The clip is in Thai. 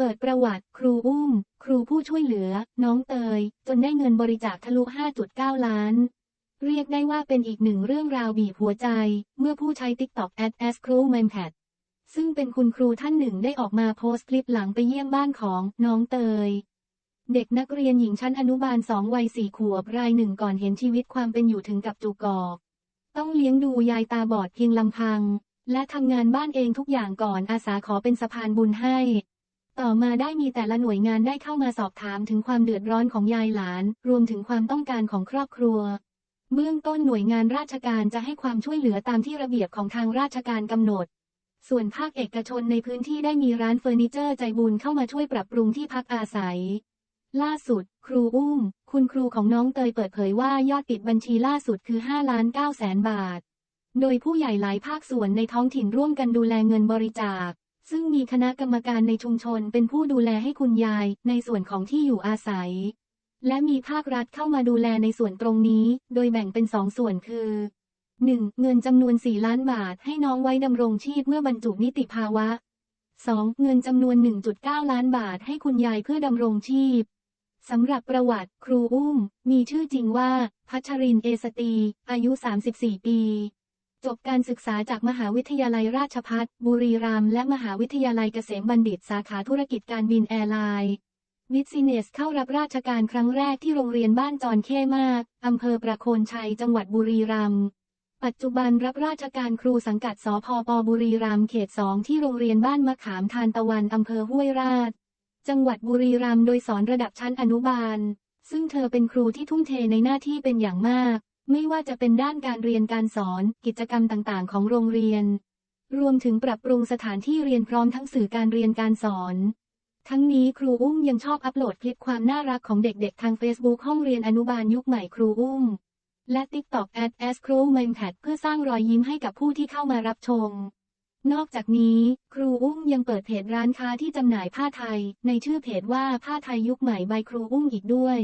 เปิดประวัติ ครูอุ้ม ครูผู้ช่วยเหลือ น้องเตย จนได้เงินบริจาคทะลุ 5.9 ล้าน เรียกได้ว่าเป็นอีกหนึ่งเรื่องราวบีบหัวใจ เมื่อผู้ใช้ TikTok at a s c r o w m a n p a t ซึ่งเป็นคุณครูท่านหนึ่งได้ออกมาโพสต์คลิปหลังไปเยี่ยมบ้านของน้องเตย เด็กนักเรียนหญิงชั้นอนุบาลสองวัยสี่ขวบรายหนึ่งก่อนเห็นชีวิตความเป็นอยู่ถึงกับจุกอก ต้องเลี้ยงดูยายตาบอดเพียงลำพัง และทำงานบ้านเองทุกอย่างก่อนอาสาขอเป็นสะพานบุญให้ ต่อมาได้มีแต่ละหน่วยงานได้เข้ามาสอบถามถึงความเดือดร้อนของยายหลาน รวมถึงความต้องการของครอบครัว เบื้องต้นหน่วยงานราชการจะให้ความช่วยเหลือตามที่ระเบียบของทางราชการกำหนด ส่วนภาคเอกชนในพื้นที่ได้มีร้านเฟอร์นิเจอร์ใจบุญเข้ามาช่วยปรับปรุงที่พักอาศัย ล่าสุด ครูอุ้ม คุณครูของน้องเตยเปิดเผยว่ายอดปิดบัญชีล่าสุดคือ5ล้าน9แสนบาท โดยผู้ใหญ่หลายภาคส่วนในท้องถิ่นร่วมกันดูแลเงินบริจาค ซึ่งมีคณะกรรมการในชุมชนเป็นผู้ดูแลให้คุณยายในส่วนของที่อยู่อาศัย และมีภาครัฐเข้ามาดูแลในส่วนตรงนี้ โดยแบ่งเป็นสองส่วนคือ 1. เงินจำนวน 4 ล้านบาทให้น้องไว้ดำรงชีพเมื่อบรรจุนิติภาวะ 2. เงินจำนวน 1.9 ล้านบาทให้คุณยายเพื่อดำรงชีพสำหรับประวัติครูอุ้ม มีชื่อจริงว่า พัชรินเอสตี อายุ 34 ปี จบการศึกษาจากมหาวิทยาลัยราชภัฏบุรีรัมย์และมหาวิทยาลัยเกษมบัณฑิตสาขาธุรกิจการบินแอร์ไลน์วิซิเนสเข้ารับราชการครั้งแรกที่โรงเรียนบ้านจอนเข้มาก อำเภอประโคนชัย จังหวัดบุรีรัมย์ ปัจจุบันรับราชการครูสังกัดสพปบุรีรัมย์เขตสองที่โรงเรียนบ้านมะขามทานตะวัน อำเภอห้วยราช จังหวัดบุรีรัมย์โดยสอนระดับชั้นอนุบาล ซึ่งเธอเป็นครูที่ทุ่มเทในหน้าที่เป็นอย่างมาก ไม่ว่าจะเป็นด้านการเรียนการสอน กิจกรรมต่างๆ ของโรงเรียน รวมถึงปรับปรุงสถานที่เรียนพร้อมทั้งสื่อการเรียนการสอน ทั้งนี้ครูอุ้มยังชอบอัปโหลดคลิปความน่ารักของเด็กๆ ทาง Facebook ห้องเรียนอนุบาลยุคใหม่ครูอุ้ม และ TikTok at s c r o w m a n p a t เพื่อสร้างรอยยิ้มให้กับผู้ที่เข้ามารับชม นอกจากนี้ ครูอุ้มยังเปิดเพจร้านค้าที่จำหน่ายผ้าไทย ในชื่อเพจว่าผ้าไทยยุคใหม่ใบครูอุ้มอีกด้วย